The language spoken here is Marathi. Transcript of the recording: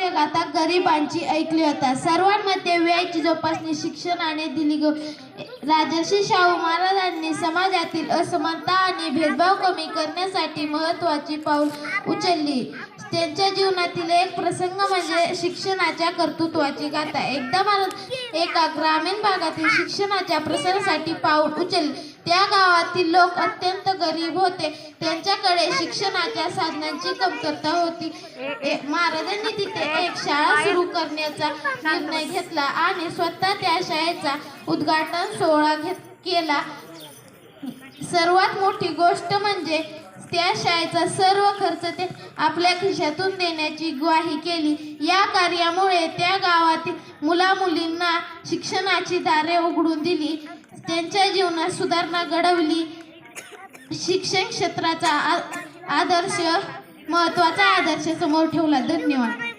गाथा गरिबांची ऐकली होता. सर्वांमध्ये वेळची जोपासणी शिक्षणाने दिली ग. राजर्षी शाहू महाराजांनी समाजातील असमानता आणि भेदभाव कमी करण्यासाठी महत्त्वाची पाऊल उचलली. त्यांच्या जीवनातील एक प्रसंग म्हणजे शिक्षणाच्या कर्तृत्वाची गाथा. एकदा महाराज एका ग्रामीण भागातील शिक्षणाच्या प्रसारासाठी पाऊल उचलले. त्या गावातील लोक अत्यंत गरीब होते. त्यांच्याकडे शिक्षणाच्या साधनांची कमतरता होती. महाराजांनी तिथे एक शाळा सुरू करण्याचा निर्णय घेतला आणि स्वतः त्या शाळेचा उद्घाटन सोहळा घेत केला. सर्वात मोठी गोष्ट म्हणजे त्या शाळेचा सर्व खर्च ते आपल्या खिशातून देण्याची ग्वाही केली. या कार्यामुळे त्या गावातील मुलामुलींना शिक्षणाची दारे उघडून दिली. त्यांच्या जीवनात सुधारणा घडवली. शिक्षण क्षेत्राचा आदर्श महत्त्वाचा आदर्श समोर ठेवला. धन्यवाद.